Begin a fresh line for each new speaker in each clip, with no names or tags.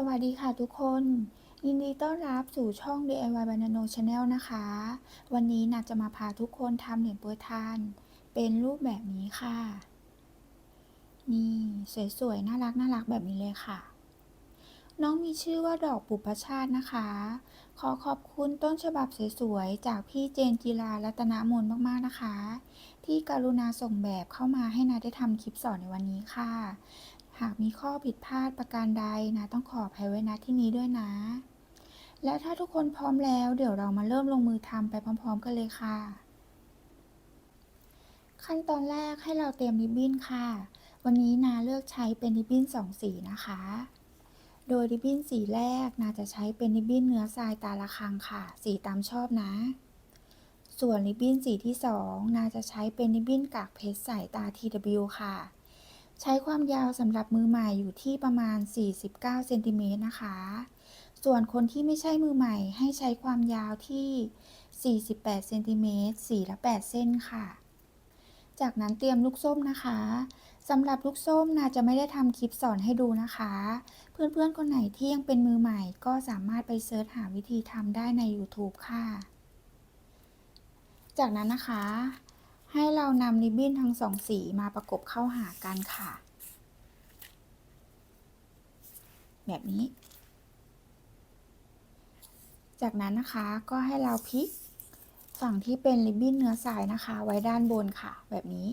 สวัสดีค่ะทุกคน ยินดีต้อนรับสู่ช่อง DIY Banano Channel นะคะ วันนี้นักจะมาพาทุกคนทำเหรียญโปรยทาน เป็นรูปแบบนี้ค่ะ นี่สวยๆ น่ารักน่ารักแบบนี้เลยค่ะ น้องมีชื่อว่าดอกปุพชาตินะคะ ขอขอบคุณต้นฉบับสวยๆ จากพี่เจนจิรารัตนมนมากๆนะคะ ที่กรุณาส่งแบบเข้ามาให้นาได้ทำคลิปสอนในวันนี้ค่ะ หากมีข้อผิดพลาดประการใดนะ ต้องขออภัยไว้ณที่นี้ด้วยนะ และถ้าทุกคนพร้อมแล้วเดี๋ยวเรามาเริ่มลงมือทำไปพร้อม ๆ กันเลยค่ะ ขั้นตอนแรกให้เราเตรียมริบบิ้นค่ะ วันนี้นาเลือกใช้เป็นริบบิ้นสองสีนะคะ โดยริบบิ้นสีแรกนาจะใช้เป็นริบบิ้นเนื้อทรายตาละคังค่ะ สีตามชอบนะ ส่วนริบบิ้นสีที่สองนาจะใช้เป็นริบบิ้นกากเพชรใสตา TW ค่ะ ใช้ความยาวสำหรับมือใหม่อยู่ที่ประมาณ 49เซนติเมตรนะคะ ส่วนคนที่ไม่ใช่มือใหม่ให้ใช้ความยาวที่ 48เซนติเมตรสีละ 8 เส้นค่ะ จากนั้นเตรียมลูกส้มนะคะสำหรับลูกส้มนาจะไม่ได้ทำคลิปสอนให้ดูนะคะ เพื่อนๆคนไหนที่ยังเป็นมือใหม่ก็สามารถไปเซิร์ชหาวิธีทำได้ใน YouTube ค่ะ จากนั้นนะคะ ให้เรานำริบบิ้นทั้งสองสีมาประกบเข้าหากันค่ะ แบบนี้ จากนั้นนะคะก็ให้เราพลิกฝั่งที่เป็นริบบิ้นเนื้อสายนะคะ ไว้ด้านบนค่ะ แบบนี้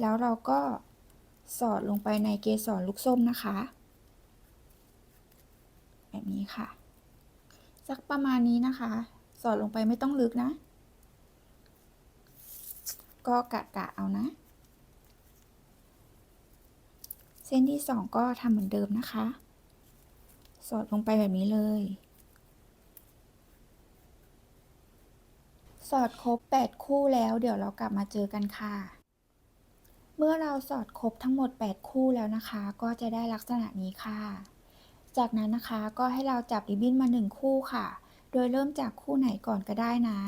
แล้วเราก็สอดลงไปในเกสรลูกส้มนะคะ แบบนี้ค่ะ สักประมาณนี้นะคะ สอดลงไปไม่ต้องลึกนะ ก็กะกะเอานะ เส้นที่สองก็ทำเหมือนเดิมนะคะ สอดลงไปแบบนี้เลย สอดครบ 8 คู่แล้วเดี๋ยวเรากลับมาเจอกันค่ะ เมื่อเราสอดครบทั้งหมด 8 คู่แล้วนะคะ ก็จะได้ลักษณะนี้ค่ะ จากนั้นนะคะก็ให้เราจับริบบิ้นมา 1 คู่ค่ะ โดยเริ่มจากคู่ไหนก่อนก็ได้นะ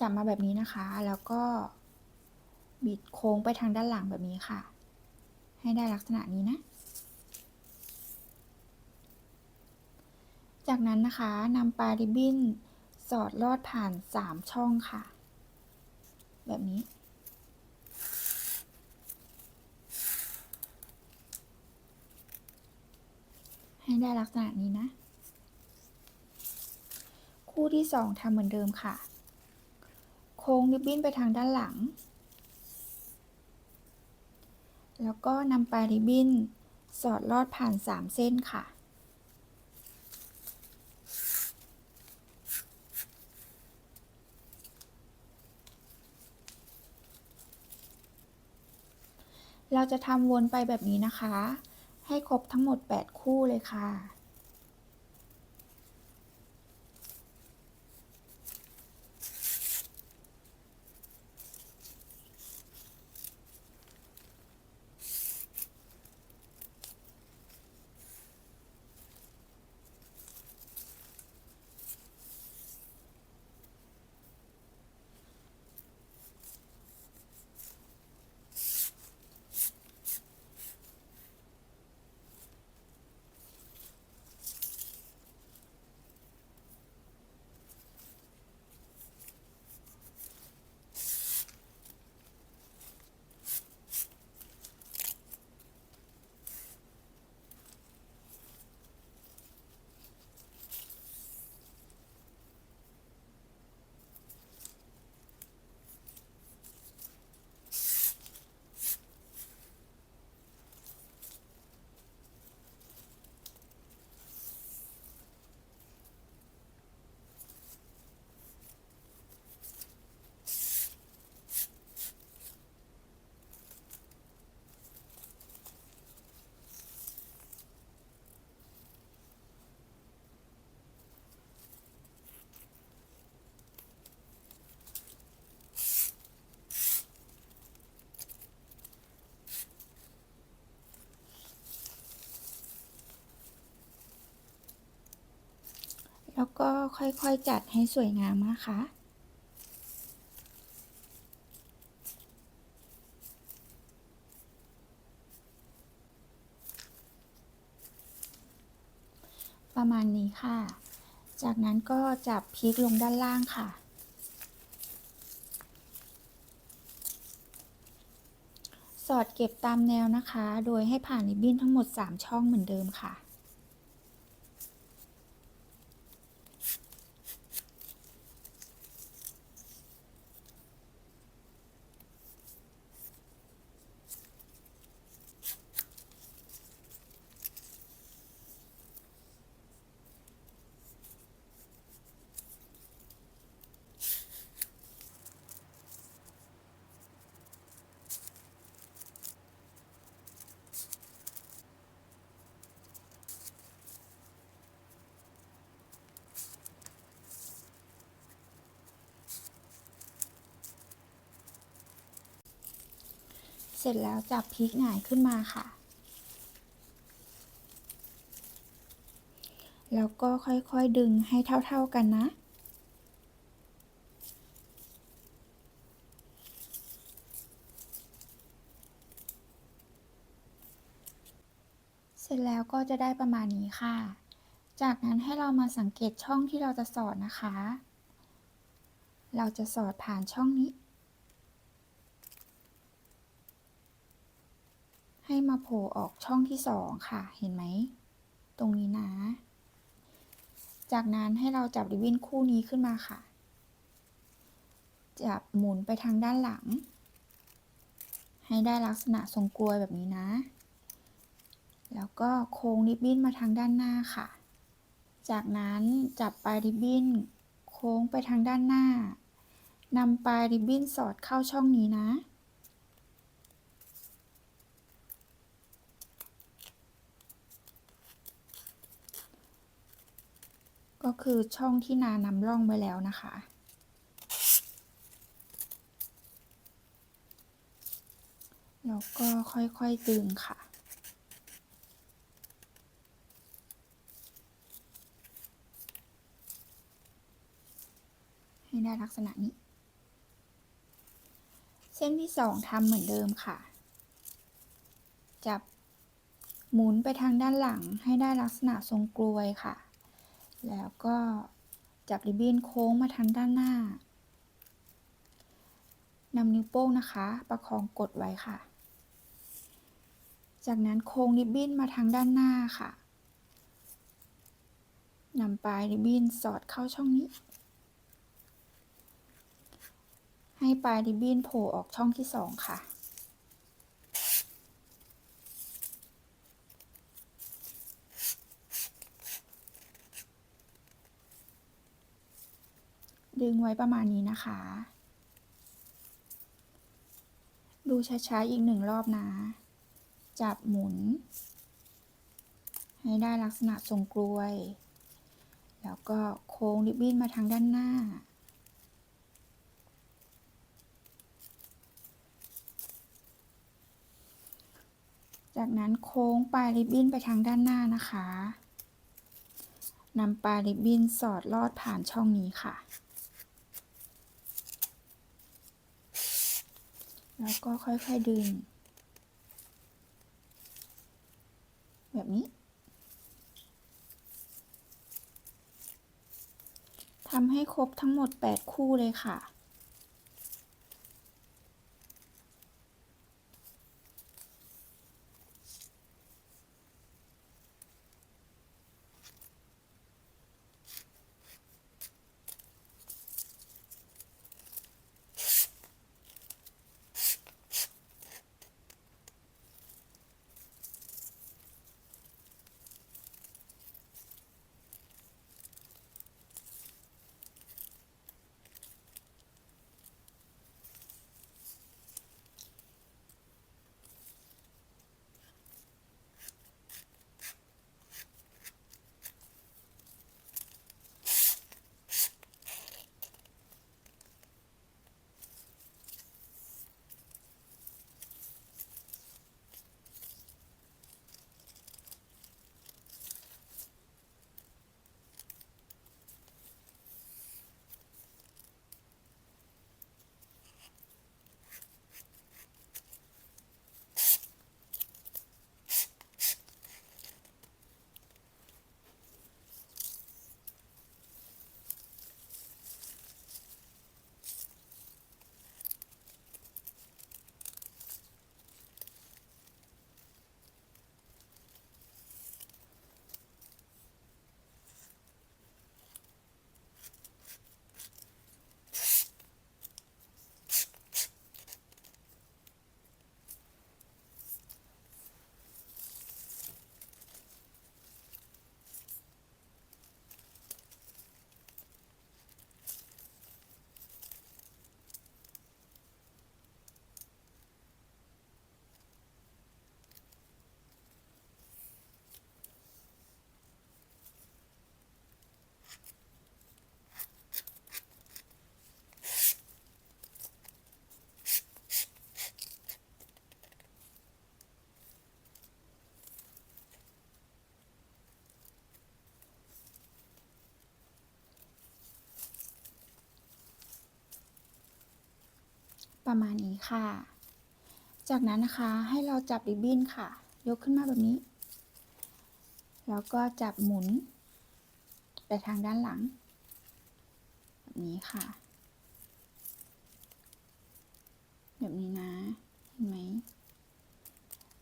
จับมาแบบนี้นะคะ แล้วก็ บิดโค้งไปทางด้านหลังแบบนี้ค่ะ ให้ได้ลักษณะนี้นะ จากนั้นนะคะนำปลาริบบิ้นสอดลอดผ่าน 3 ช่องค่ะ แบบนี้ ให้ได้ลักษณะนี้นะ คู่ที่ 2ทำเหมือนเดิมค่ะ ค้งริบบิ้นไปทางด้านหลัง แล้วก็นำปลายริบบิ้นสอดลอดผ่าน 3 เส้นค่ะ เราจะทำวนไปแบบนี้นะคะ ให้ครบทั้งหมด 8 คู่เลยค่ะ แล้วก็ค่อยๆจัดให้สวยงามนะคะ ประมาณนี้ค่ะ จากนั้นก็จับพลิกลงด้านล่างค่ะสอดเก็บตามแนวนะคะ โดยให้ผ่านริบบิ้นทั้งหมด 3 ช่องเหมือนเดิมค่ะ ร็จแล้วจับพลิกหงายขึ้นมาค่ะ แล้วก็ค่อยๆดึงให้เท่าๆกันนะ เสร็จแล้วก็จะได้ประมาณนี้ค่ะ จากนั้นให้เรามาสังเกตช่องที่เราจะสอดนะคะ เราจะสอดผ่านช่องนี้ ให้มาโผล่ออกช่องที่สองค่ะ เห็นไหม ตรงนี้นะ จากนั้นให้เราจับริบบิ้นคู่นี้ขึ้นมาค่ะ จับหมุนไปทางด้านหลัง ให้ได้ลักษณะทรงกลวยแบบนี้นะ แล้วก็โค้งริบบิ้นมาทางด้านหน้าค่ะ จากนั้นจับปลายริบบิ้นโค้งไปทางด้านหน้านำปลายริบบิ้นสอดเข้าช่องนี้นะ ก็คือช่องที่นานำร่องไว้แล้วนะคะ แล้วก็ค่อยๆดึงค่ะให้ได้ลักษณะนี้ เส้นที่สองทำเหมือนเดิมค่ะ จับหมุนไปทางด้านหลังให้ได้ลักษณะทรงกลวยค่ะ แล้วก็จับริบบิ้นโค้งมาทางด้านหน้านำนิ้วโป้งนะคะ ประคองกดไว้ค่ะ จากนั้นโค้งริบบิ้นมาทางด้านหน้าค่ะนำปลายริบบิ้นสอดเข้าช่องนี้ ให้ปลายริบบิ้นโผล่ออกช่องที่สองค่ะ ดึงไว้ประมาณนี้นะคะ ดูช้าๆอีกหนึ่งรอบนะ จับหมุน ให้ได้ลักษณะทรงกลวย แล้วก็โค้งริบบิ้นมาทางด้านหน้า จากนั้นโค้งปลายริบบิ้นไปทางด้านหน้านะคะนำปลายริบบิ้นสอดลอดผ่านช่องนี้ค่ะ แล้วก็ค่อยๆดึง แบบนี้ทำให้ครบทั้งหมด 8 คู่เลยค่ะ ประมาณนี้ค่ะ จากนั้นนะคะให้เราจับริบบิ้นค่ะ ยกขึ้นมาแบบนี้ แล้วก็จับหมุน ไปทางด้านหลัง แบบนี้ค่ะ แบบนี้นะ เห็นไหม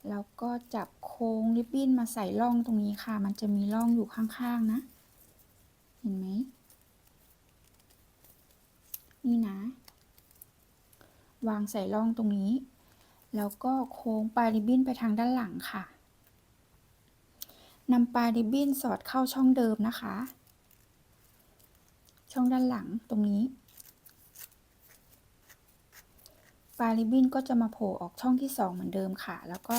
แล้วก็จับโค้งริบบิ้นมาใส่ร่องตรงนี้ค่ะ มันจะมีร่องอยู่ข้างๆนะ เห็นไหมนี่นะ วางใส่ร่องตรงนี้ แล้วก็โค้งปลายริบบิ้นไปทางด้านหลังค่ะนำปลายริบบิ้นสอดเข้าช่องเดิมนะคะ ช่องด้านหลังตรงนี้ ปลายริบบิ้นก็จะมาโผล่ออกช่องที่สองเหมือนเดิมค่ะ แล้วก็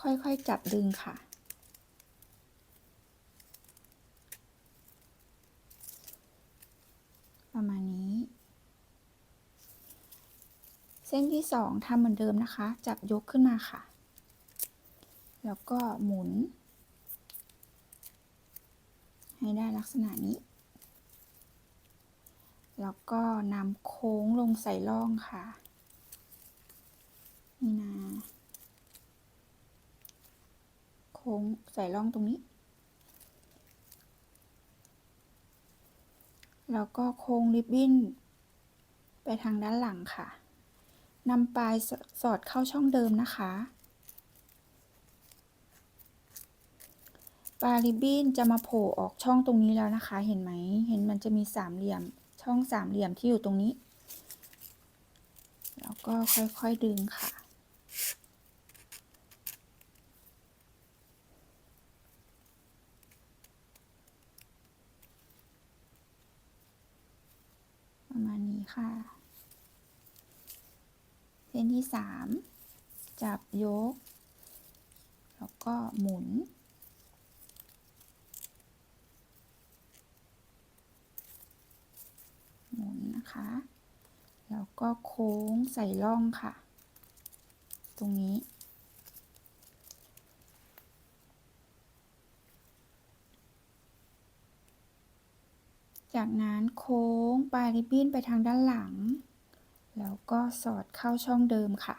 ค่อยๆจับดึงค่ะมาณนี้ เส้นที่สองทำเหมือนเดิมนะคะ จับยกขึ้นมาค่ะ แล้วก็หมุน ให้ได้ลักษณะนี้ แล้วก็นำโค้งลงใส่ร่องค่ะ นี่นะ โค้งใส่ร่องตรงนี้ แล้วก็โค้งริบบิ้น ไปทางด้านหลังค่ะ นำปลายสอดเข้าช่องเดิมนะคะ ปลาริบบิ้นจะมาโผล่ออกช่องตรงนี้แล้วนะคะ เห็นไหม เห็นมันจะมีสามเหลี่ยม ช่องสามเหลี่ยมที่อยู่ตรงนี้ แล้วก็ค่อยๆดึงค่ะประมาณนี้ค่ะ เส้นที่สามจับยก แล้วก็หมุน หมุนนะคะ แล้วก็โค้งใส่ร่องค่ะ ตรงนี้จากนั้นโค้งปลายริบบิ้นไปทางด้านหลัง แล้วก็สอดเข้าช่องเดิมค่ะ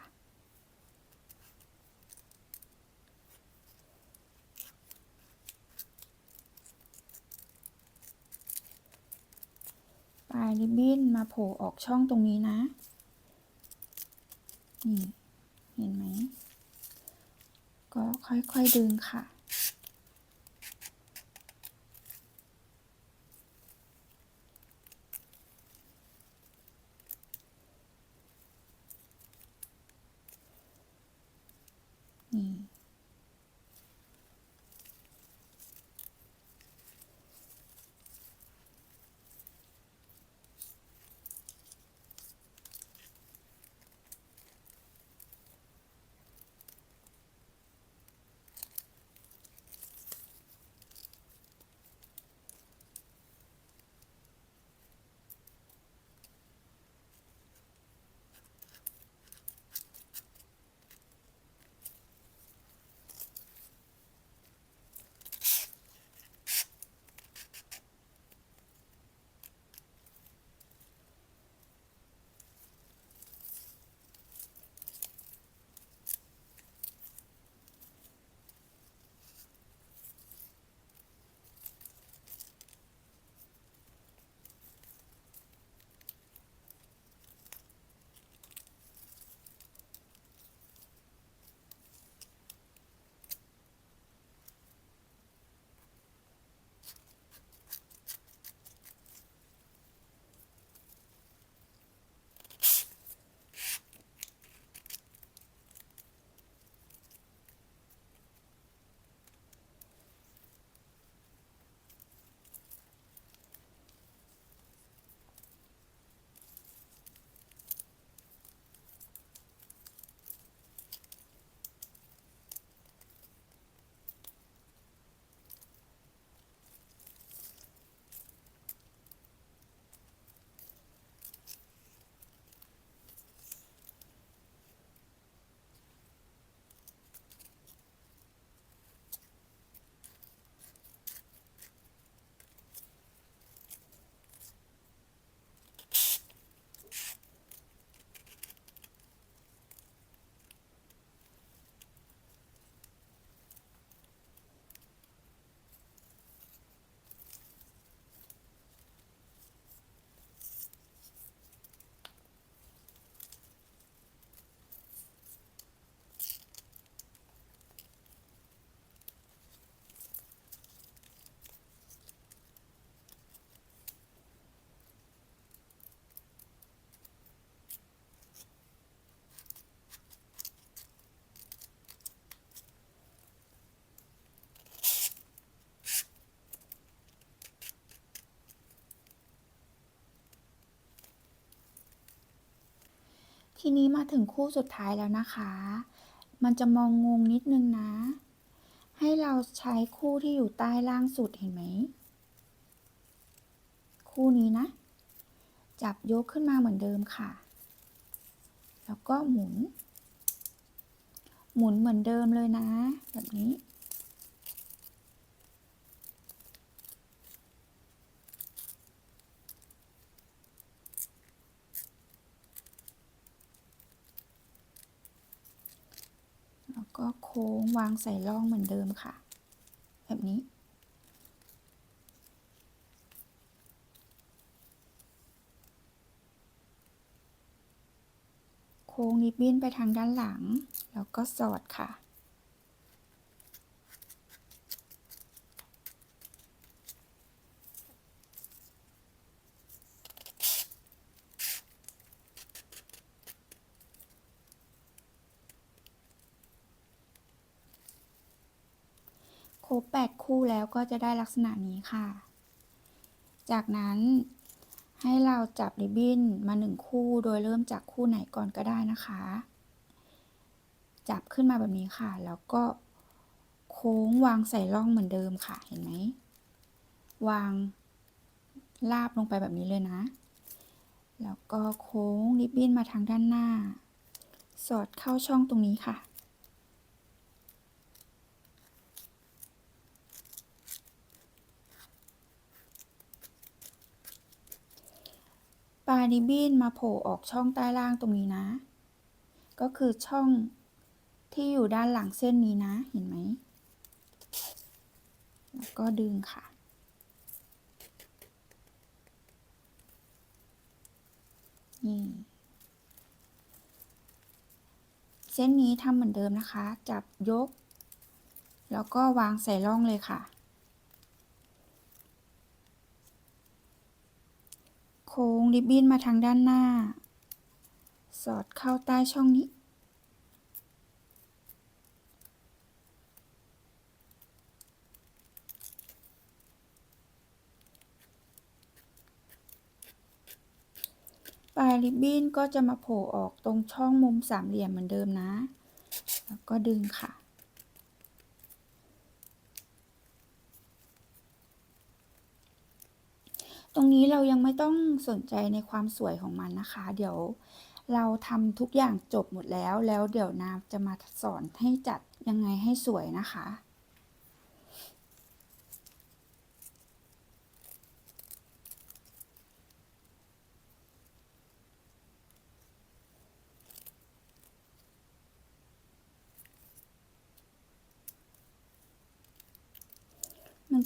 ปลายริบบิ้นมาโผล่ออกช่องตรงนี้นะ นี่ เห็นไหม ก็ค่อยๆดึงค่ะ ทีนี้มาถึงคู่สุดท้ายแล้วนะคะ มันจะมองงงนิดนึงนะ ให้เราใช้คู่ที่อยู่ใต้ล่างสุดเห็นไหม คู่นี้นะ จับยกขึ้นมาเหมือนเดิมค่ะ แล้วก็หมุน หมุนเหมือนเดิมเลยนะ แบบนี้ แล้วก็โค้ง วางใส่ร่องเหมือนเดิมค่ะ แบบนี้ โค้งนิบบิ้นไปทางด้านหลัง แล้วก็สอดค่ะ ค รบแปดคู่แล้วก็จะได้ลักษณะนี้ค่ะ จากนั้นให้เราจับริบบิ้นมาหนึ่งคู่โดยเริ่มจากคู่ไหนก่อนก็ได้นะคะ จับขึ้นมาแบบนี้ค่ะ แล้วก็โค้งวางใส่ร่องเหมือนเดิมค่ะ เห็นไหม วางลาบลงไปแบบนี้เลยนะ แล้วก็โค้งริบบิ้นมาทางด้านหน้า สอดเข้าช่องตรงนี้ค่ะ ลายริบบิ้นมาโผล่ออกช่องใต้ล่างตรงนี้นะ ก็คือช่องที่อยู่ด้านหลังเส้นนี้นะเห็นไหม แล้วก็ดึงค่ะ นี่ เส้นนี้ทำเหมือนเดิมนะคะ จับยก แล้วก็วางใส่ร่องเลยค่ะ โค้งริบบิ้นมาทางด้านหน้า สอดเข้าใต้ช่องนี้ ปลายริบบิ้นก็จะมาโผล่ออกตรงช่องมุมสามเหลี่ยมเหมือนเดิมนะ แล้วก็ดึงค่ะ ตรงนี้เรายังไม่ต้องสนใจในความสวยของมันนะคะ เดี๋ยวเราทำทุกอย่างจบหมดแล้ว แล้วเดี๋ยวนาจะมาสอนให้จัดยังไงให้สวยนะคะ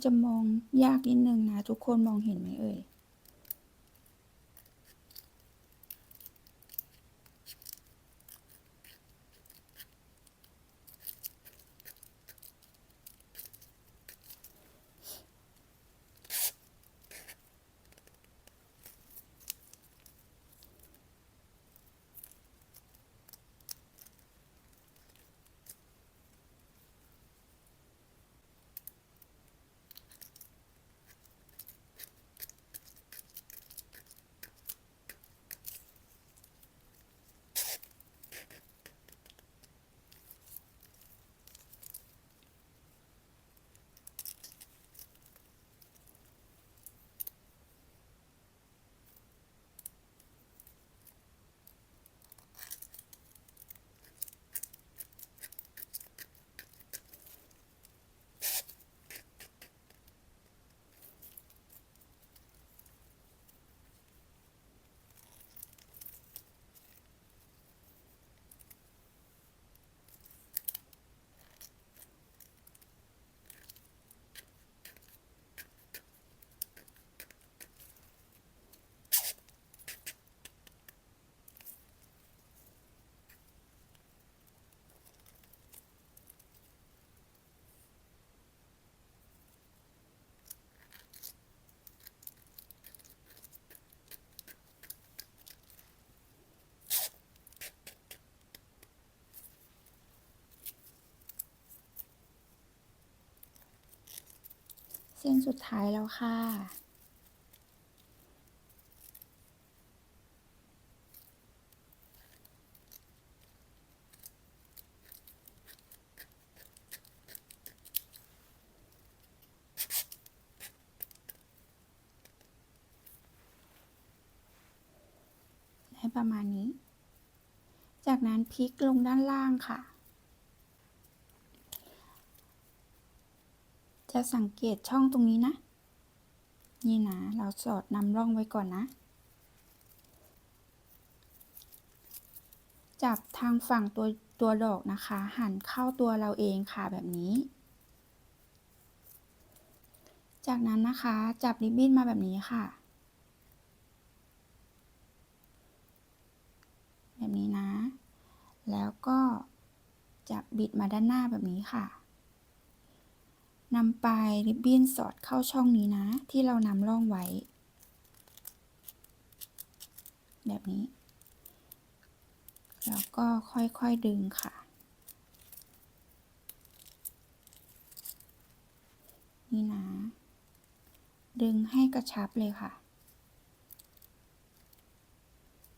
จะมองยากนิดนึงนะ ทุกคนมองเห็นไหมเอ่ย เส้นสุดท้ายแล้วค่ะ ให้ประมาณนี้ จากนั้นพลิกลงด้านล่างค่ะ จะสังเกตช่องตรงนี้นะ นี่นะ เราสอดนำร่องไว้ก่อนนะ จับทางฝั่งตัวตัวดอกนะคะ หันเข้าตัวเราเองค่ะแบบนี้ จากนั้นนะคะจับริบบิ้นมาแบบนี้ค่ะ แบบนี้นะ แล้วก็จับบิดมาด้านหน้าแบบนี้ค่ะ นำปลายริบบิ้นสอดเข้าช่องนี้นะ ที่เรานำร่องไว้ แบบนี้ แล้วก็ค่อยๆดึงค่ะ นี่นะ ดึงให้กระชับเลยค่ะ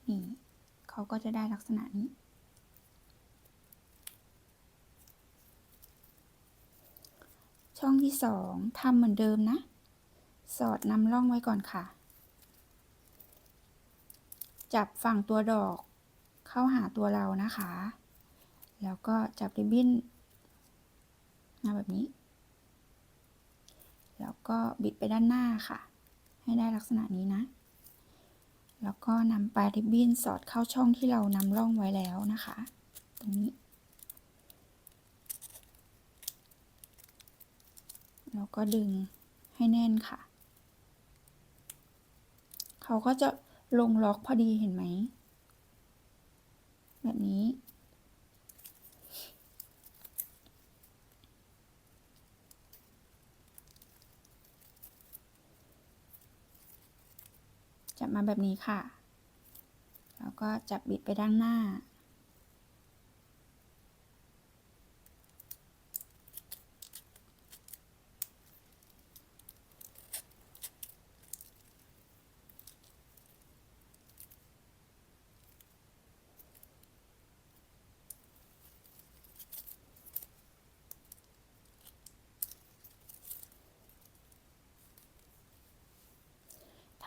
นี่ เขาก็จะได้ลักษณะนี้ ช่องที่สองทำเหมือนเดิมนะ สอดนำร่องไว้ก่อนค่ะ จับฝั่งตัวดอกเข้าหาตัวเรานะคะ แล้วก็จับริบบิ้นมาแบบนี้ แล้วก็บิดไปด้านหน้าค่ะ ให้ได้ลักษณะนี้นะ แล้วก็นำปลายริบบิ้นสอดเข้าช่องที่เรานำร่องไว้แล้วนะคะ ตรงนี้ แล้วก็ดึงให้แน่นค่ะ เขาก็จะลงล็อกพอดีเห็นไหม แบบนี้ จับมาแบบนี้ค่ะ แล้วก็จับบิดไปด้านหน้า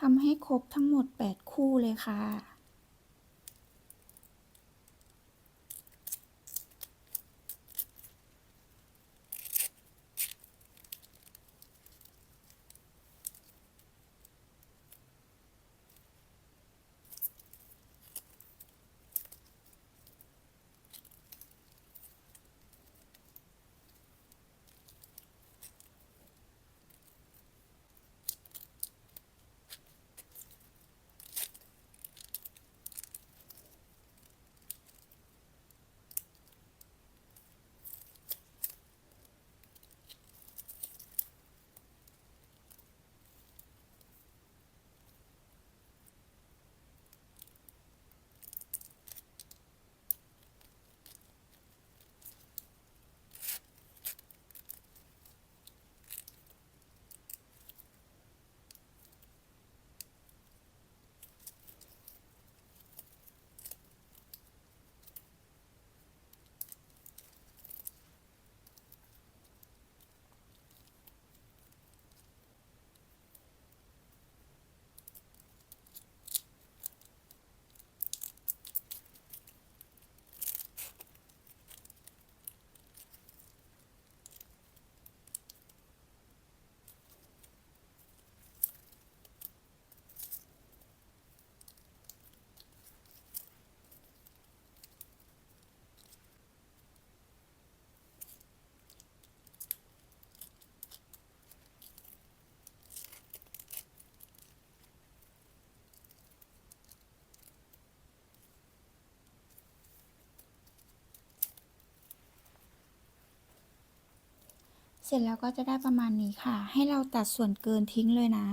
ทำ ให้ครบทั้งหมด 8 คู่เลยค่ะ ร็จแล้วก็จะได้ประมาณนี้ค่ะ ให้เราตัดส่วนเกินทิ้งเลยนะ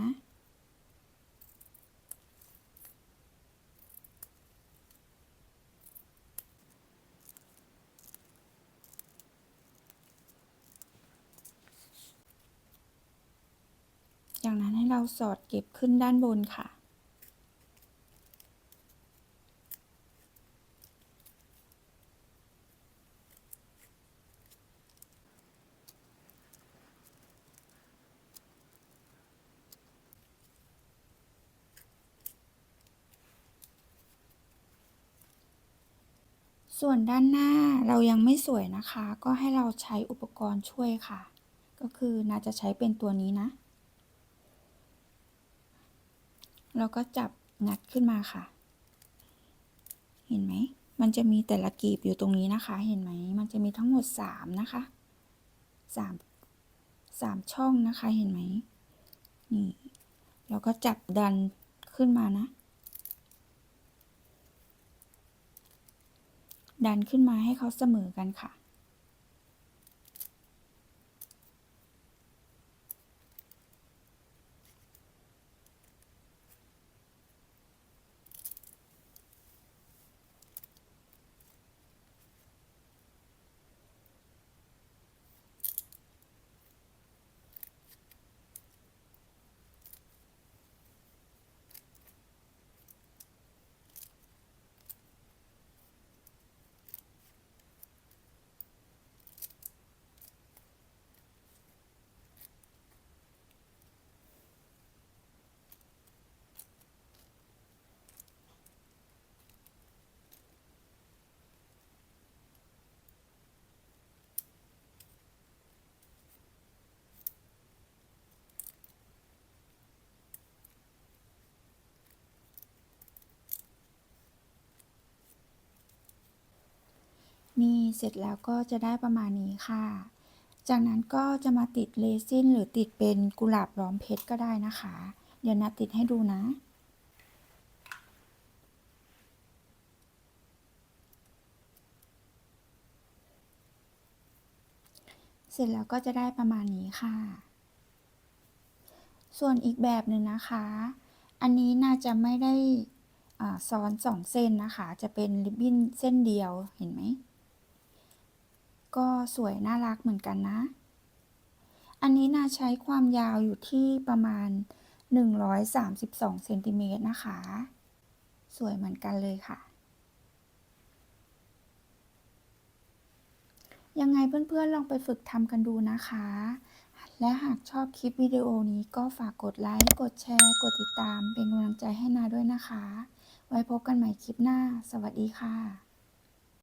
จากนั้นให้เราสอดเก็บขึ้นด้านบนค่ะ ส่วนด้านหน้าเรายังไม่สวยนะคะ ก็ให้เราใช้อุปกรณ์ช่วยค่ะ ก็คือนาจะใช้เป็นตัวนี้นะ เราก็จับงัดขึ้นมาค่ะ เห็นไหม มันจะมีแต่ละกีบอยู่ตรงนี้นะคะ เห็นไหม มันจะมีทั้งหมดสามนะคะสามสามช่องนะคะ เห็นไหมนี่ เราก็จับดันขึ้นมานะ ดันขึ้นมาให้เขาเสมอกันค่ะ นี่เสร็จแล้วก็จะได้ประมาณนี้ค่ะ จากนั้นก็จะมาติดเรซินหรือติดเป็นกุหลาบล้อมเพชรก็ได้นะคะ เดี๋ยวนาติดให้ดูนะเสร็จแล้วก็จะได้ประมาณนี้ค่ะ ส่วนอีกแบบหนึ่งนะคะ อันนี้น่าจะไม่ได้ซ้อนสองเส้นนะคะ จะเป็นริบบิ้นเส้นเดียว เห็นไหม ก็สวยน่ารักเหมือนกันนะ อันนี้นาใช้ความยาวอยู่ที่ประมาณ 132เซนติเมตรนะคะ สวยเหมือนกันเลยค่ะ ยังไงเพื่อนๆลองไปฝึกทำกันดูนะคะ และหากชอบคลิปวิดีโอนี้ก็ฝากกดไลค์ กดแชร์ กดติดตาม เป็นกำลังใจให้นาด้วยนะคะ ไว้พบกันใหม่คลิปหน้า สวัสดีค่ะ